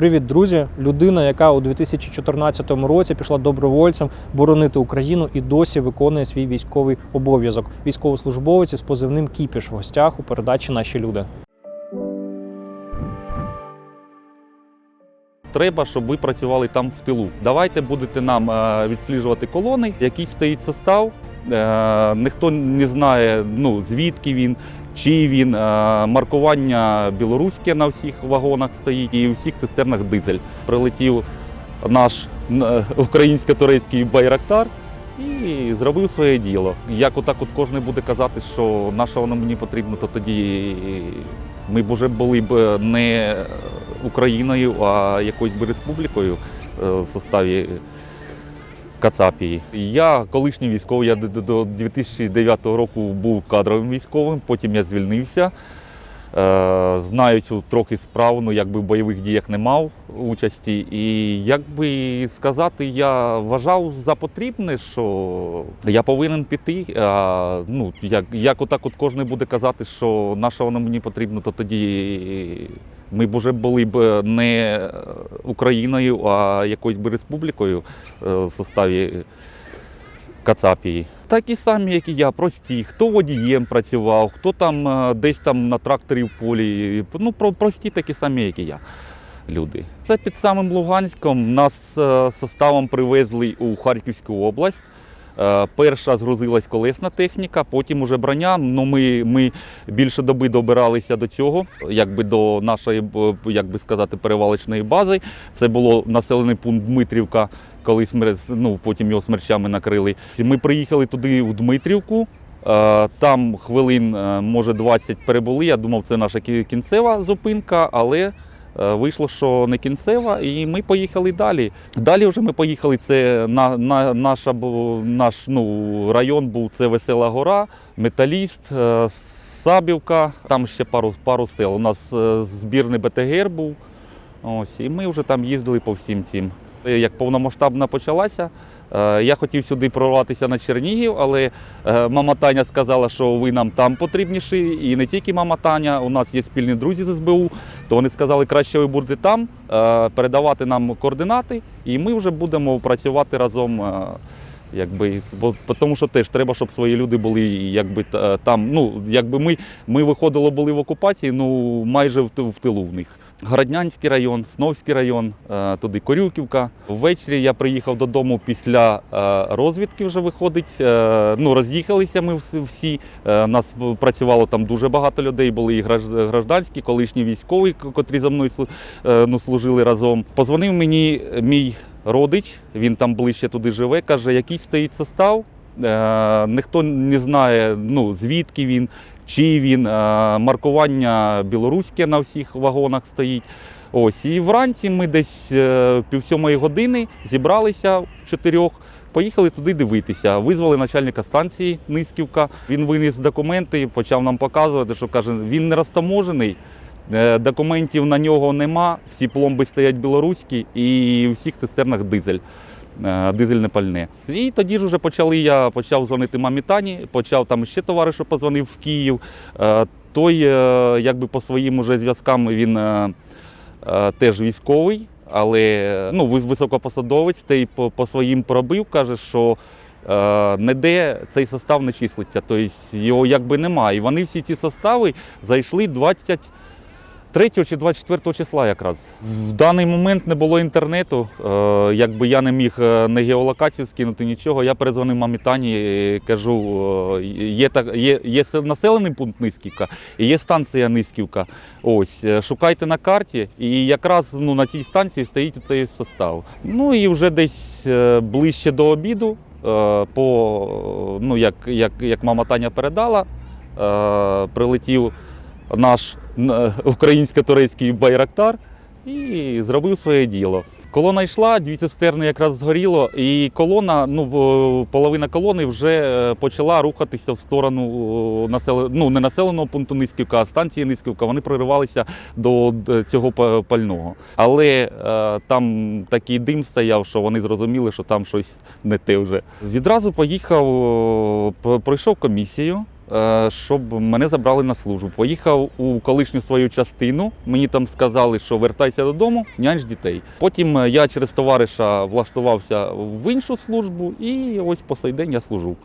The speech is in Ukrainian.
Привіт, друзі! Людина, яка у 2014 році пішла добровольцем боронити Україну і досі виконує свій військовий обов'язок. Військовослужбовець із позивним Кіпіш в гостях у передачі Наші люди. Треба, щоб ви працювали там в тилу. Давайте будете нам е, відсліджувати колони, який стоїть состав. Е, Ніхто не знає, ну звідки він, чи він. Е, Маркування білоруське на всіх вагонах стоїть і у всіх цистернах дизель. Прилетів наш е, українсько-турецький байрактар і зробив своє діло. Як отак от кожен буде казати, що на що воно мені потрібно, то тоді ми б уже були б не Україною, а якоюсь би республікою е, в составі Кацапії. Я колишній військовий, я до- до- до 2009 року був кадровим військовим, потім я звільнився. Е, Знаю цю трохи справу, ну якби в бойових діях не мав участі. І як би сказати, я вважав за потрібне, що я повинен піти. А, ну, як, як отак от кожен буде казати, що на воно мені потрібно, то тоді ми б уже були б не Україною, а якоюсь би республікою е, в составі Кацапії. Такі самі, як і я, прості. Хто водієм працював, хто там е, десь там на тракторі в полі. Ну, прості такі самі, як і я. Люди. Це під самим Луганськом нас е, составом привезли у Харківську область. Е, Перша згрузилась колесна техніка, потім уже броня. Ну, ми, ми більше доби добиралися до цього, якби до нашої, як би сказати, перевалочної бази. Це було населений пункт Дмитрівка, коли ну, потім його смерчами накрили. Ми приїхали туди в Дмитрівку. е, Там хвилин, е, може, 20 перебули. Я думав, це наша кінцева зупинка, але е, вийшло, що не кінцева, і ми поїхали далі. Далі вже ми поїхали. Це на, на, наша, наш ну, район був це Весела Гора, Металіст, Сабівка, там ще пару, пару сел. У нас збірний БТГР був. Ось, і ми вже там їздили по всім цим. Е, Як повномасштабна почалася, е, я хотів сюди прорватися на Чернігів, але е, мама Таня сказала, що ви нам там потрібніші. І не тільки мама Таня, у нас є спільні друзі з СБУ, то вони сказали, краще ви будете там, передавати нам координати, і ми вже будемо працювати разом. Якби, бо тому що теж треба, щоб свої люди були якби там. Ну якби ми, ми виходили, були в окупації, ну майже в, в тилу в них. Городнянський район, Сновський район, е, туди Корюківка. Ввечері я приїхав додому після е, розвідки. Вже виходить. Е, Ну роз'їхалися ми всі- Нас працювало там дуже багато людей. Були і гражданські, колишні військові, котрі за мною ну, служили разом. Позвонив мені мій родич, він там ближче туди живе. каже, який стоїть состав. Е, ніхто не знає, ну звідки він, чи він. Е, маркування білоруське на всіх вагонах стоїть. Ось і вранці ми десь е, пів сьомої години зібралися в чотирьох. Поїхали туди дивитися. Визвали начальника станції Нисківка. Він виніс документи, почав нам показувати, що каже, він не розтаможений, документів на нього нема, всі пломби стоять білоруські і в всіх цистернах дизель. е, Дизельне пальне. І тоді ж вже почали. Я почав дзвонити мамі Тані, почав там ще товаришу позвонив в Київ. Е, Той, е, якби по своїм уже зв'язкам, він е, е, теж військовий, але ну, високопосадовець, та й по, по своїм пробив, каже, що е, ніде цей состав не числиться, тобто його якби немає. І вони всі ці состави зайшли 23 чи 24 числа якраз. В даний момент не було інтернету, е, якби я не міг не геолокацію скинути, нічого. Я перезвонив мамі Тані, е, кажу, е, є, так, є, є населений пункт Низьківка і є станція Низьківка. Ось, е, шукайте на карті, і якраз ну, на цій станції стоїть цей состав. Ну і вже десь ближче до обіду, по, ну, як, як, як мама Таня передала, прилетів наш українсько-турецький байрактар і зробив своє діло. Колона йшла, дві цистерни якраз згоріло, і колона, ну половина колони вже е, почала рухатися в сторону о, населе- ну, не населеного пункту Низьківка, а станції Низьківка. Вони проривалися до цього пального. Але е, там такий дим стояв, що вони зрозуміли, що там щось не те вже. Відразу поїхав, пройшов комісію. Е, щоб мене забрали на службу. Поїхав у колишню свою частину. Мені там сказали, що вертайся додому, нянч дітей. Потім е, я через товариша влаштувався в іншу службу, і ось по сей день я служу.